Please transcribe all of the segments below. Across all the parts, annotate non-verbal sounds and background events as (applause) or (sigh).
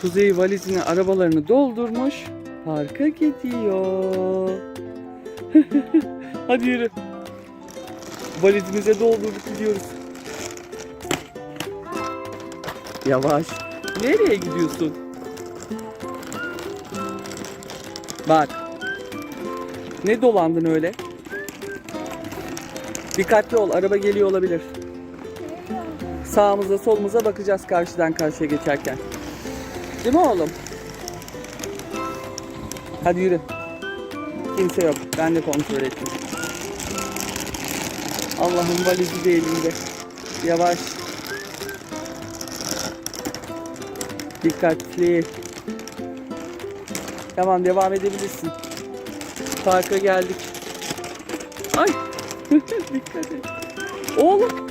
Kuzey valizini arabalarını doldurmuş. Parka gidiyor. (laughs) Hadi yürü. Valizimize doldurduk gidiyoruz. Yavaş. Nereye gidiyorsun? Bak. Ne dolandın öyle? Dikkatli ol. Araba geliyor olabilir. Sağımıza solumuza bakacağız karşıdan karşıya geçerken. Değil mi oğlum? Hadi yürü. Kimse yok. Ben de kontrol ettim. Allah'ın valizi de elimde. Yavaş. Dikkatli. Tamam devam edebilirsin. Parka geldik. Ay. (laughs) Dikkat et. Oğlum.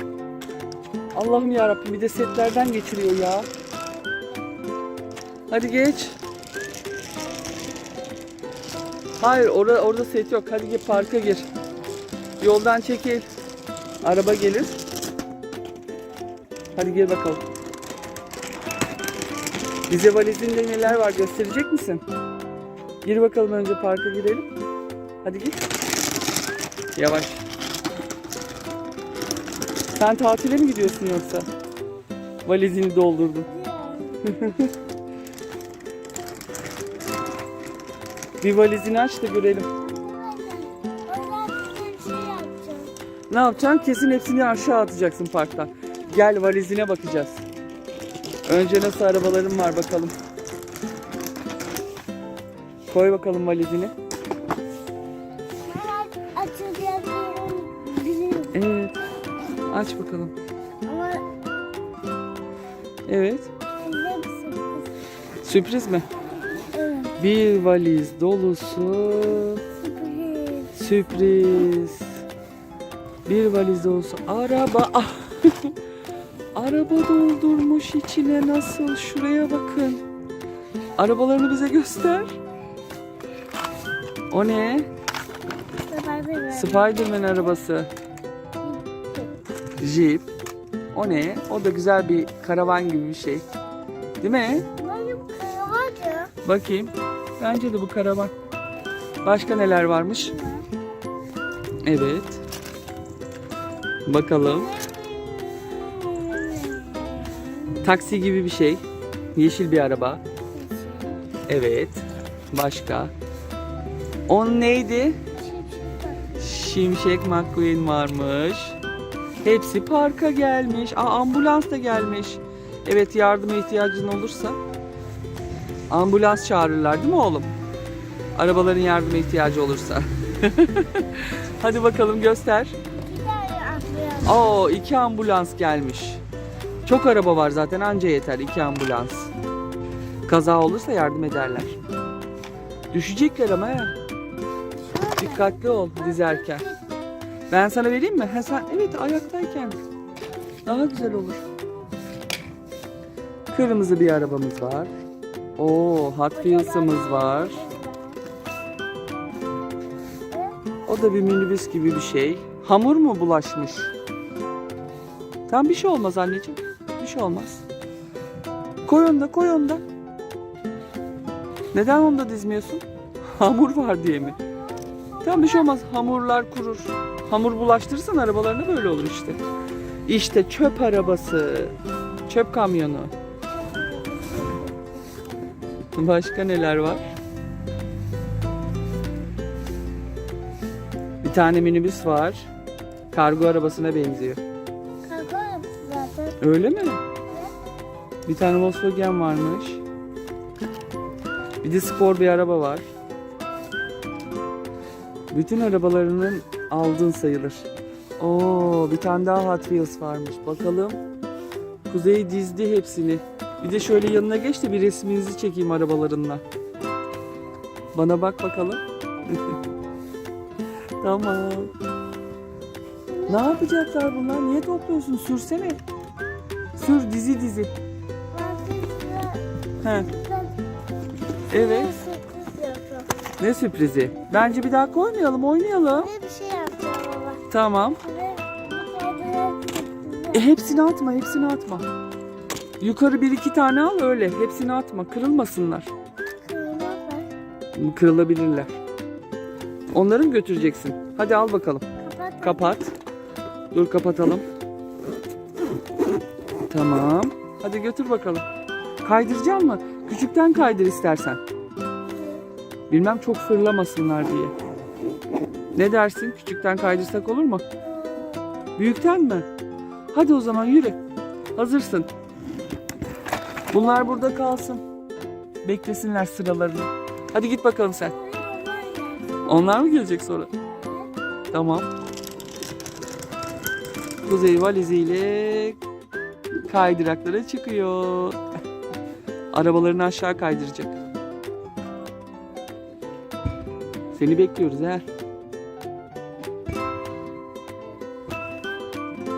Allah'ım ya Rabbim bir de setlerden geçiriyor ya. Hadi geç. Hayır orada orada set yok. Hadi git parka gir. Yoldan çekil. Araba gelir. Hadi gir bakalım. Bize valizinde neler var gösterecek misin? Gir bakalım önce parka girelim. Hadi git. Yavaş. Sen tatile mi gidiyorsun yoksa? Valizini doldurdun. (laughs) Bir valizini aç da görelim. Ne yapacaksın? Kesin hepsini aşağı atacaksın parktan. Gel valizine bakacağız. Önce nasıl arabaların var bakalım. Koy bakalım valizini. Evet. Aç bakalım. Evet. Sürpriz mi? Bir valiz dolusu sürpriz. sürpriz. Bir valiz dolusu araba. Ah! (laughs) araba doldurmuş içine nasıl? Şuraya bakın. Arabalarını bize göster. O ne? Spiderman arabası. Jeep. O ne? O da güzel bir karavan gibi bir şey. Değil mi? Benim kıyamadı. Bakayım. Bence de bu karavan. Başka neler varmış? Evet. Bakalım. Taksi gibi bir şey. Yeşil bir araba. Evet. Başka. On neydi? Şimşek McQueen varmış. Hepsi parka gelmiş. Aa, ambulans da gelmiş. Evet yardıma ihtiyacın olursa ambulans çağırırlar değil mi oğlum? Arabaların yardıma ihtiyacı olursa. (laughs) Hadi bakalım göster. Oo iki ambulans gelmiş. Çok araba var zaten anca yeter iki ambulans. Kaza olursa yardım ederler. Düşecekler ama he. Dikkatli ol dizerken. Ben sana vereyim mi? Ha, sen, evet ayaktayken. Daha güzel olur. Kırmızı bir arabamız var. Oo Hot Wheels'ımız var. O da bir minibüs gibi bir şey. Hamur mu bulaşmış? Tam bir şey olmaz anneciğim. Bir şey olmaz. Koy onu da koy onu da. Neden onu da dizmiyorsun? (laughs) Hamur var diye mi? Tam bir şey olmaz. Hamurlar kurur. Hamur bulaştırırsan arabalarına böyle olur işte. İşte çöp arabası. Çöp kamyonu. Başka neler var? Bir tane minibüs var. Kargo arabasına benziyor. Kargo arabası zaten. Öyle mi? Bir tane Volkswagen varmış. Bir de spor bir araba var. Bütün arabalarının aldın sayılır. Oo, bir tane daha Hot Wheels varmış. Bakalım. Kuzey dizdi hepsini. Bir de şöyle yanına geç de bir resminizi çekeyim arabalarınla. Bana bak bakalım. (laughs) tamam. Ne yapacaklar bunlar? Niye topluyorsun? Sürsene. Sür dizi dizi. He. Evet. Ne sürprizi? Bence bir daha koymayalım, oynayalım. Ne bir şey yapacağım baba. Tamam. E, hepsini atma, hepsini atma. Yukarı bir iki tane al öyle. Hepsini atma. Kırılmasınlar. Kırmızı. Kırılabilirler. Onları mı götüreceksin? Hadi al bakalım. Kapat. Kapat. Dur kapatalım. Tamam. Hadi götür bakalım. Kaydıracak mı? Küçükten kaydır istersen. Bilmem çok fırlamasınlar diye. Ne dersin? Küçükten kaydırsak olur mu? Büyükten mi? Hadi o zaman yürü. Hazırsın. Bunlar burada kalsın. Beklesinler sıralarını. Hadi git bakalım sen. Onlar mı gelecek sonra? Tamam. Kuzey valiziyle kaydıraklara çıkıyor. Arabalarını aşağı kaydıracak. Seni bekliyoruz he.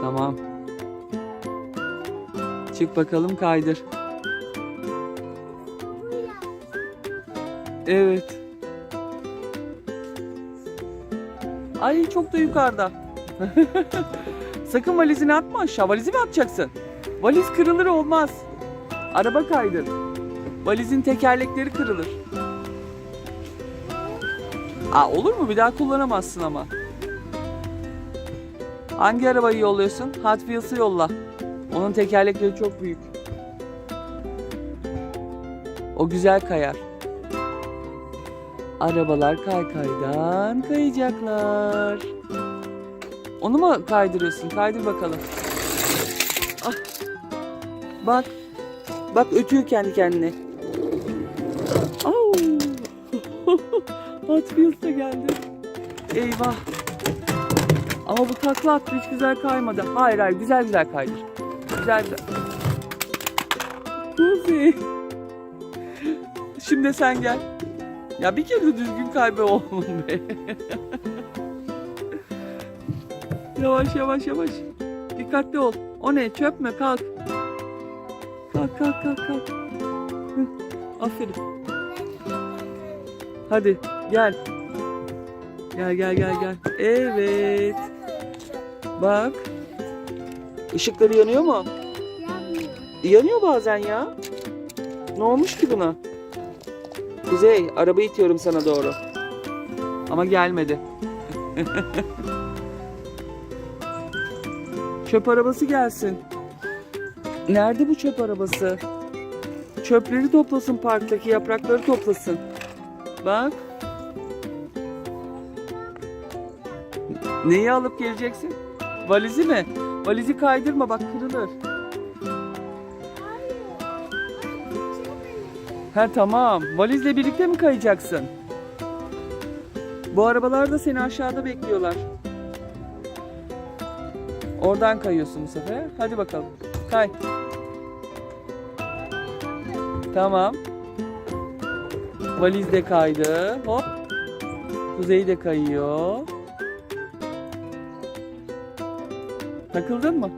Tamam. Çık bakalım kaydır. Evet. Ay çok da yukarıda. (laughs) Sakın valizini atma aşağı. Valizi mi atacaksın? Valiz kırılır olmaz. Araba kaydır. Valizin tekerlekleri kırılır. Aa, olur mu? Bir daha kullanamazsın ama. Hangi arabayı yolluyorsun? Hot Wheels'ı yolla. Onun tekerlekleri çok büyük. O güzel kayar. Arabalar kaykaydan kayacaklar. Onu mu kaydırıyorsun? Kaydır bakalım. Ah. Bak. Bak ötüyor kendi kendine. Au. (laughs) Hot geldi. Eyvah. Ama bu takla attı hiç güzel kaymadı. Hayır hayır güzel güzel kaydır. Güzel güzel. Kuzey. (laughs) Şimdi sen gel. Ya bir kere düzgün kaybe oğlum be. yavaş yavaş yavaş. Dikkatli ol. O ne çöp mü? Kalk. Kalk kalk kalk kalk. Hı, Aferin. Hadi gel. Gel gel gel gel. Evet. Bak. Işıkları yanıyor mu? Yanıyor bazen ya. Ne olmuş ki buna? Kuzey, araba itiyorum sana doğru. Ama gelmedi. (laughs) çöp arabası gelsin. Nerede bu çöp arabası? Çöpleri toplasın parktaki yaprakları toplasın. Bak. Neyi alıp geleceksin? Valizi mi? Valizi kaydırma bak kırılır. Ha tamam. Valizle birlikte mi kayacaksın? Bu arabalar da seni aşağıda bekliyorlar. Oradan kayıyorsun bu sefer. Hadi bakalım. Kay. Tamam. Valiz de kaydı. Hop. Kuzey de kayıyor. Takıldın mı?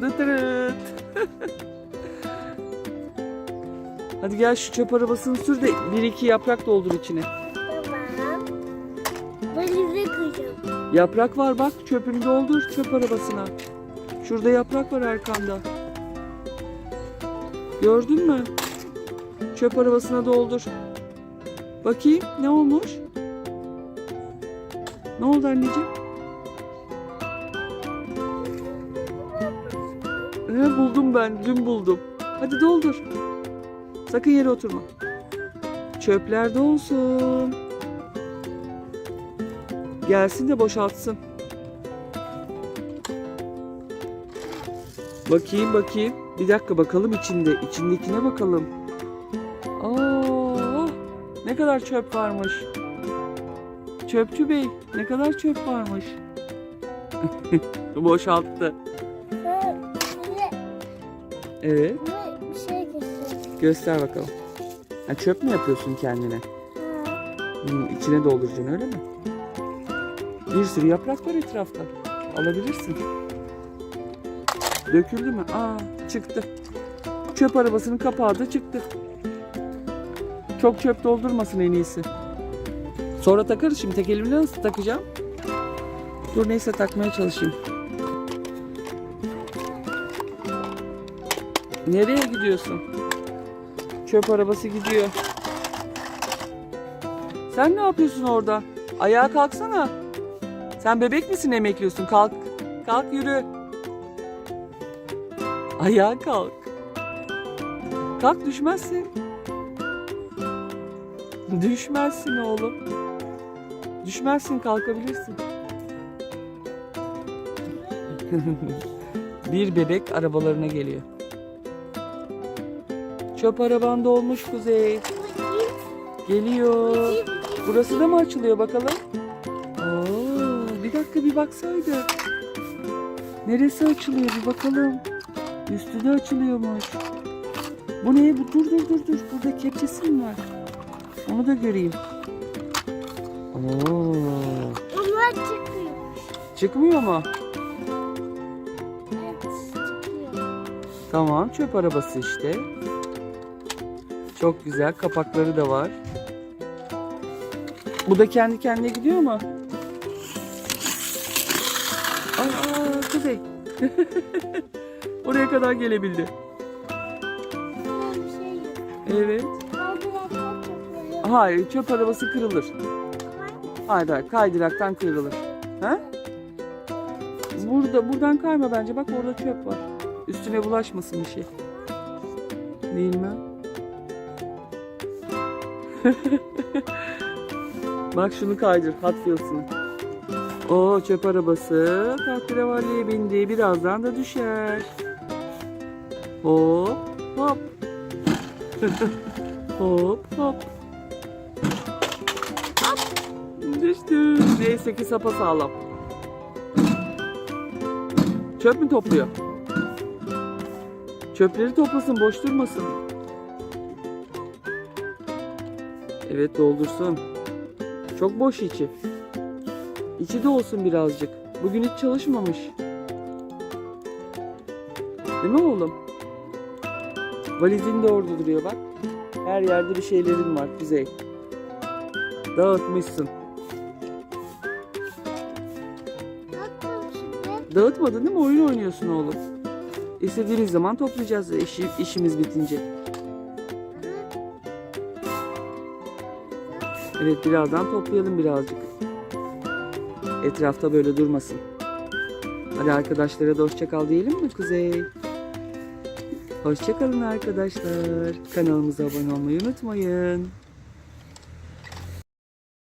Dıtırıt. (laughs) Hadi gel şu çöp arabasını sür de bir iki yaprak doldur içine. Tamam. Valizi kıracağım. Yaprak var bak çöpünü doldur çöp arabasına. Şurada yaprak var arkanda. Gördün mü? Çöp arabasına doldur. Bakayım ne olmuş? Ne oldu anneciğim? He, buldum ben dün buldum. Hadi doldur. Sakın yere oturma. Çöpler dolsun. Gelsin de boşaltsın. Bakayım bakayım. Bir dakika bakalım içinde. İçindekine bakalım. Aa, ne kadar çöp varmış. Çöpçü bey ne kadar çöp varmış. (laughs) Boşalttı. Evet. Göster bakalım. Ha, çöp mü yapıyorsun kendine? Hmm, içine dolduracaksın öyle mi? Bir sürü yaprak var etrafta. Alabilirsin. Döküldü mü? Aa çıktı. Çöp arabasının kapağı da çıktı. Çok çöp doldurmasın en iyisi. Sonra takarız şimdi tek elimle nasıl takacağım? Dur neyse takmaya çalışayım. Nereye gidiyorsun? Çöp arabası gidiyor. Sen ne yapıyorsun orada? Ayağa kalksana. Sen bebek misin emekliyorsun? Kalk. Kalk yürü. Ayağa kalk. Kalk düşmezsin. Düşmezsin oğlum. Düşmezsin kalkabilirsin. (laughs) Bir bebek arabalarına geliyor. Çöp araban dolmuş Kuzey. Geliyor. Burası da mı açılıyor bakalım? Oo, bir dakika bir baksaydı. Neresi açılıyor bir bakalım. Üstü de açılıyormuş. Bu ne? Bu dur dur dur dur. Burada kepçesi mi var? Onu da göreyim. Oo, Onlar çıkıyor. çıkmıyor mu? Evet çıkıyor. Tamam çöp arabası işte. Çok güzel kapakları da var. Bu da kendi kendine gidiyor mu? Aa Kuzey. (laughs) Oraya kadar gelebildi. Evet. Hayır çöp arabası kırılır. Hayır hayır kaydıraktan kırılır. Ha? Burada buradan kayma bence. Bak orada çöp var. Üstüne bulaşmasın bir şey. Bilmem. (laughs) Bak şunu kaydır Hot Wheels'ını. Oo çöp arabası tahterevalliye bindi. Birazdan da düşer. Hop (laughs) hop. hop hop. Düştü. Neyse ki sapa sağlam. Çöp mü topluyor? Çöpleri toplasın, boş durmasın. Evet doldursun. Çok boş içi. İçi de olsun birazcık. Bugün hiç çalışmamış. Değil mi oğlum? Valizin de orada duruyor bak. Her yerde bir şeylerin var Kuzey. Dağıtmışsın. Dağıtmadın değil mi? Oyun oynuyorsun oğlum. İstediğimiz zaman toplayacağız işi, işimiz bitince. Evet birazdan toplayalım birazcık. Etrafta böyle durmasın. Hadi arkadaşlara da hoşça kal diyelim mi Kuzey? Hoşça kalın arkadaşlar. Kanalımıza abone olmayı unutmayın.